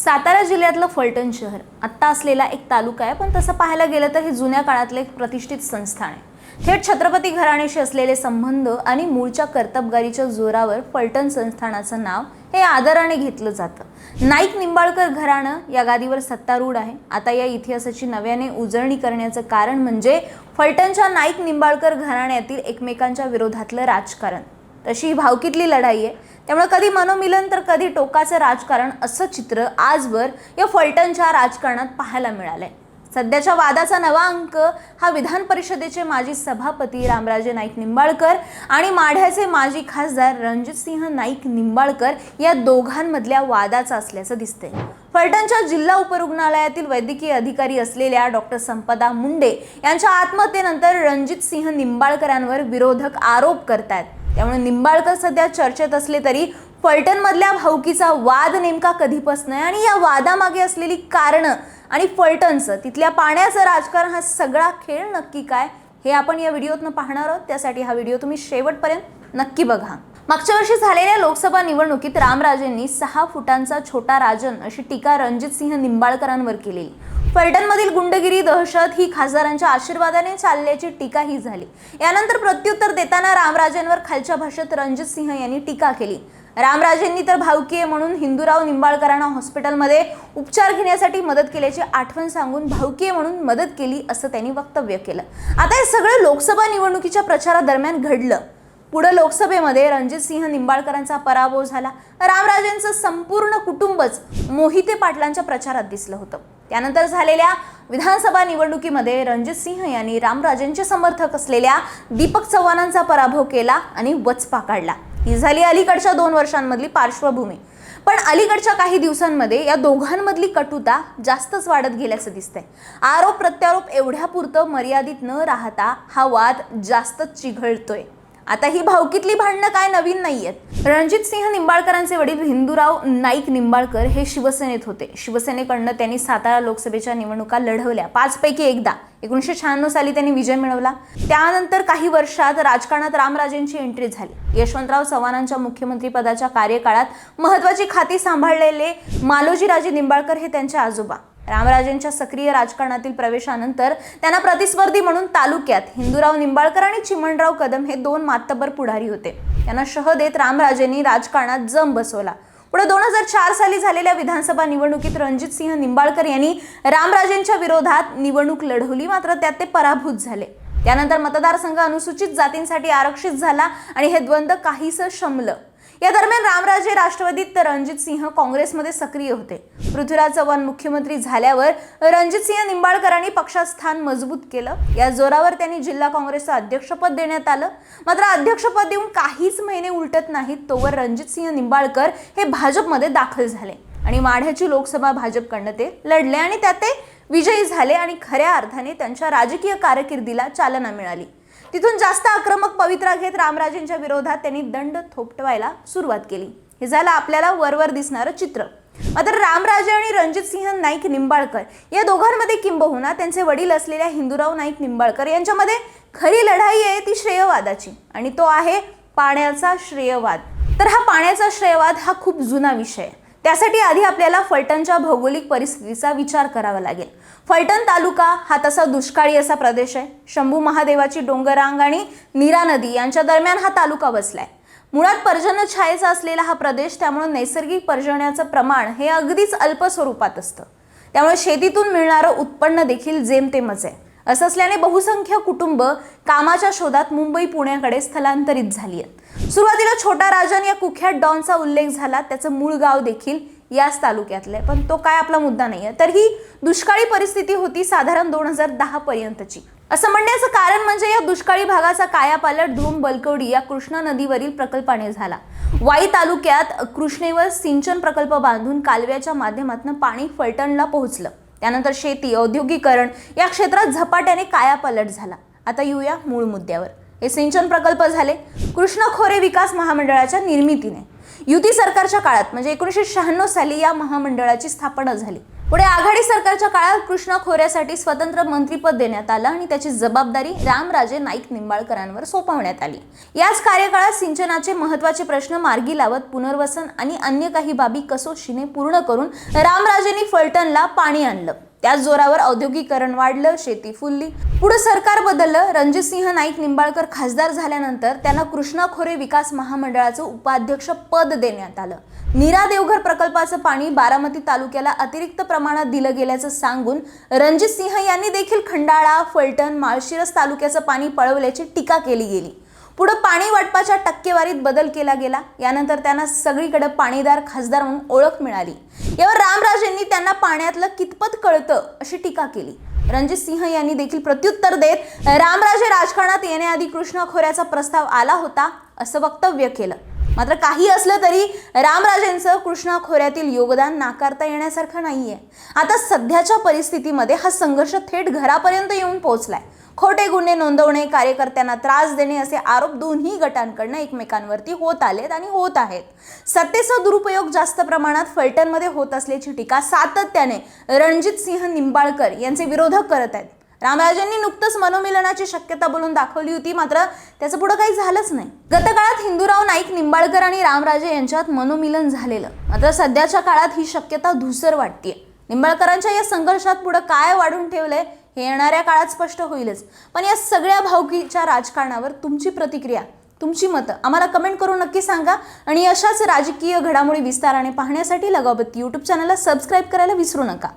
सातारा जिल्ह्यातलं फलटण शहर आत्ता असलेला एक तालुका आहे पण तसं पाहायला गेलं तर हे जुन्या काळातलं एक प्रतिष्ठित संस्थान आहे. थेट छत्रपती घराण्याशी असलेले संबंध आणि मूळच्या कर्तबगारीच्या जोरावर फलटण संस्थानाचं नाव हे आदराने घेतलं जातं. नाईक निंबाळकर घराणं या गादीवर सत्तारूढ आहे. आता या इतिहासाची नव्याने उजळणी करण्याचं कारण म्हणजे फलटणच्या नाईक निंबाळकर घराण्यातील एकमेकांच्या विरोधातलं राजकारण. तशी ही भावकीतली लढाई आहे? त्यामुळे कधी मनोमिलन तर कधी टोकाचं राजकारण असं चित्र आजवर या फलटणच्या राजकारणात पाहायला मिळालं आहे सध्याच्या वादाचा नवा अंक हा विधान परिषदेचे माजी सभापती रामराजे नाईक निंबाळकर आणि माढ्याचे माजी खासदार रणजितसिंह नाईक निंबाळकर या दोघांमधल्या वादाचा असल्याचं दिसतंय. फलटणच्या जिल्हा उपरुग्णालयातील वैद्यकीय अधिकारी असलेल्या डॉक्टर संपदा मुंडे यांच्या आत्महत्येनंतर रणजितसिंह निंबाळकरांवर विरोधक आरोप करतायत. त्यामुळे निंबाळकर सध्या चर्चेत असले तरी फलटणमधल्या भाऊकीचा वाद नेमका कधीपासून आहे? आणि या वादामागे असलेली कारणं आणि फलटणचं तिथल्या पाण्याचं राजकारण हा सगळा खेळ नक्की काय? हे आपण या व्हिडिओतनं पाहणार आहोत. त्यासाठी हा व्हिडिओ तुम्ही शेवटपर्यंत नक्की बघा. मागच्या वर्षी झालेल्या लोकसभा निवडणुकीत रामराजेंनी सहा फुटांचा छोटा राजन अशी टीका रणजित सिंह निंबाळकरांवर केलेली फलटणमधील गुंडगिरी दहशत ही खासदारांच्या आशीर्वादाने चालल्याची टीका ही झाली. यानंतर प्रत्युत्तर देताना रामराजेंवर खालच्या भाषेत रणजित सिंह यांनी टीका केली. रामराजेंनी तर भावकीय म्हणून हिंदूराव निंबाळकरांना हॉस्पिटलमध्ये उपचार घेण्यासाठी मदत केल्याची आठवण सांगून भावकीय म्हणून मदत केली असं त्यांनी वक्तव्य केलं. आता हे सगळं लोकसभा निवडणुकीच्या प्रचारादरम्यान घडलं. पुढं लोकसभेमध्ये रणजित सिंह निंबाळकरांचा पराभव झाला. रामराजेंचं संपूर्ण कुटुंबच मोहिते पाटलांच्या प्रचारात दिसलं होतं. त्यानंतर झालेल्या विधानसभा निवडणुकीमध्ये रणजित सिंह यांनी रामराजेंचे समर्थक असलेल्या दीपक चव्हाणांचा पराभव केला आणि वचपा काढला. ही झाली अलीकडच्या दोन वर्षांमधली पार्श्वभूमी. पण अलीकडच्या काही दिवसांमध्ये या दोघांमधली कटुता जास्तच वाढत गेल्याचं दिसतंय. आरोप प्रत्यारोप एवढ्यापुरतं मर्यादित न राहता हा वाद जास्तच चिघळतोय. आता ही भावकीतली भांडणं काय नवीन नाही आहेत रणजित सिंह निंबाळकरांचे वडील हिंदूराव नाईक निंबाळकर हे शिवसेनेत होते. शिवसेनेकडनं त्यांनी सातारा लोकसभेच्या निवडणुका लढवल्या. पाचपैकी एकदा. एकोणीसशे शहाण्णव साली त्यांनी विजय मिळवला. त्यानंतर काही वर्षात राजकारणात रामराजेंची एंट्री झाली. यशवंतराव चव्हाणांच्या मुख्यमंत्रीपदाच्या कार्यकाळात महत्वाची खाती सांभाळलेले मालोजीराजे निंबाळकर हे त्यांचे आजोबा. रामराजेंच्या सक्रिय राजकारणातील प्रवेशानंतर त्यांना प्रतिस्पर्धी म्हणून तालुक्यात हिंदूराव निंबाळकर आणि चिमणराव कदम हे दोन मातब्बर पुढारी होते. त्यांना शह देत रामराजेंनी राजकारणात जम बसवला. पुढे दोन हजार चार साली झालेल्या विधानसभा निवडणुकीत रणजित सिंह निंबाळकर यांनी रामराजेंच्या विरोधात निवडणूक लढवली मात्र त्यात ते पराभूत झाले. त्यानंतर मतदारसंघ अनुसूचित जातींसाठी आरक्षित झाला आणि हे द्वंद्व काहीसं शमलं. या दरम्यान रामराजे राष्ट्रवादीत तर रणजित सिंह काँग्रेसमध्ये सक्रिय होते. पृथ्वीराज चव्हाण मुख्यमंत्री झाल्यावर रणजित सिंह निंबाळकरांनी पक्षात स्थान मजबूत केलं. या जोरावर त्यांनी जिल्हा काँग्रेसचं अध्यक्षपद देण्यात आलं. मात्र अध्यक्षपद देऊन काहीच महिने उलटत नाहीत तोवर रणजित सिंह निंबाळकर हे भाजपमध्ये दाखल झाले. आणि माढ्याची लोकसभा भाजपकडनं ते लढले आणि त्यात ते विजयी झाले आणि खऱ्या अर्थाने त्यांच्या राजकीय कारकिर्दीला चालना मिळाली. तिथून जास्त आक्रमक पवित्रा घेत रामराजेंच्या विरोधात त्यांनी दंड थोपटवायला सुरुवात केली. हे झालं आपल्याला वरवर दिसणारं चित्र. मात्र रामराजे आणि रणजित सिंह नाईक निंबाळकर या दोघांमध्ये किंबहुना त्यांचे वडील असलेल्या हिंदूराव नाईक निंबाळकर यांच्यामध्ये खरी लढाई आहे ती श्रेयवादाची आणि तो आहे पाण्याचा श्रेयवाद. तर हा पाण्याचा श्रेयवाद हा खूप जुना विषय आहे. त्यासाठी आधी आपल्याला फलटणच्या भौगोलिक परिस्थितीचा विचार करावा लागेल. फलटण तालुका हा तसा दुष्काळी असा प्रदेश आहे. शंभू महादेवाची डोंगरांग आणि नीरा नदी यांच्या दरम्यान हा तालुका बसलाय मुळात पर्जन्य छायेचा असलेला हा प्रदेश त्यामुळे नैसर्गिक पर्जन्याचं प्रमाण हे अगदीच अल्प स्वरूपात असतं. त्यामुळे शेतीतून मिळणारं उत्पन्न देखील जेमतेमच आहे. असं असल्याने बहुसंख्य कुटुंब कामाच्या शोधात मुंबई पुण्याकडे स्थलांतरित झाली आहेत. सुरुवातीला छोटा राजन या कुख्यात डॉनचा उल्लेख झाला. त्याचं मूळ गाव देखील याच तालुक्यातलं. आहे पण तो काय आपला मुद्दा नाही आहे तर ही दुष्काळी परिस्थिती होती साधारण दोन हजार दहा पर्यंतची. असं म्हणण्याचं कारण म्हणजे या दुष्काळी भागाचा कायापालट धूम बलकवडी या कृष्णा नदीवरील प्रकल्पाने झाला. वाई तालुक्यात कृष्णेवर सिंचन प्रकल्प बांधून कालव्याच्या माध्यमातून पाणी फलटणला पोहोचलं. त्यानंतर शेती औद्योगिकरण या क्षेत्रात झपाट्याने कायापालट झाला. आता येऊया मूळ मुद्द्यावर. हे सिंचन प्रकल्प झाले. कृष्ण खोरे विकास महामंडळाच्या निर्मितीने. युती सरकारच्या काळात म्हणजे एकोणीसशे शहाण्णव साली या महामंडळाची स्थापना झाली. पुढे आघाडी सरकारच्या काळात कृष्णा खोऱ्यासाठी स्वतंत्र मंत्रीपद देण्यात आलं आणि त्याची जबाबदारी रामराजे नाईक निंबाळकरांवर सोपवण्यात आली. याच कार्यकाळात सिंचनाचे महत्त्वाचे प्रश्न मार्गी लावत पुनर्वसन आणि अन्य काही बाबी कसोशीने पूर्ण करून रामराजेंनी फलटणला पाणी आणलं. त्याच जोरावर औद्योगिकरण वाढलं शेती फुलली. पुढे सरकार बदललं. रणजितसिंह नाईक निंबाळकर खासदार झाल्यानंतर त्यांना कृष्णा खोरे विकास महामंडळाचं उपाध्यक्ष पद देण्यात आलं. नीरा देवघर प्रकल्पाचं पाणी बारामती तालुक्याला अतिरिक्त प्रमाणात दिलं गेल्याचं सांगून रणजित सिंह यांनी देखील खंडाळा फलटण माळशिरस तालुक्याचं पाणी पळवल्याची टीका केली गेली. पुढं पाणी वाटपाच्या टक्केवारीत बदल केला गेला. यानंतर त्यांना सगळीकडे पाणीदार खासदार म्हणून ओळख मिळाली. यावर रामराजेंनी त्यांना पाण्यातलं कितपत कळतं अशी टीका केली. रणजित सिंह यांनी देखील प्रत्युत्तर देत रामराजे राजकारणात येण्याआधी कृष्णा खोऱ्याचा प्रस्ताव आला होता असं वक्तव्य केलं. मात्र काही असलं तरी रामराजेंचं कृष्णा खोऱ्यातील योगदान नाकारता येण्यासारखं नाहीये. आता सध्याच्या परिस्थितीमध्ये हा संघर्ष थेट घरापर्यंत येऊन पोहोचलाय. खोटे गुन्हे नोंदवणे कार्यकर्त्यांना त्रास देणे असे आरोप दोन्ही गटांकडनं एकमेकांवरती होत आलेत आणि होत आहेत. सत्तेचा दुरुपयोग जास्त प्रमाणात फलटणमध्ये होत असल्याची टीका सातत्याने रणजित सिंह निंबाळकर यांचे विरोधक करत आहेत. रामराजांनी नुकतंच मनोमिलनाची शक्यता बोलून दाखवली होती मात्र त्याचं पुढं काही झालंच नाही. गतकाळात हिंदूराव नाईक निंबाळकर आणि रामराजे यांच्यात मनोमिलन झालेलं. मात्र सध्याच्या काळात ही शक्यता धुसर वाटतेय. निंबाळकरांच्या या संघर्षात पुढं काय वाढून ठेवलंय हे येणाऱ्या काळात स्पष्ट होईलच. पण या सगळ्या भावकीच्या राजकारणावर तुमची प्रतिक्रिया तुमची मतं आम्हाला कमेंट करून नक्की सांगा आणि अशाच राजकीय घडामोडी विस्ताराने पाहण्यासाठी लगावबत्ती यूट्यूब चॅनलला सबस्क्राईब करायला विसरू नका.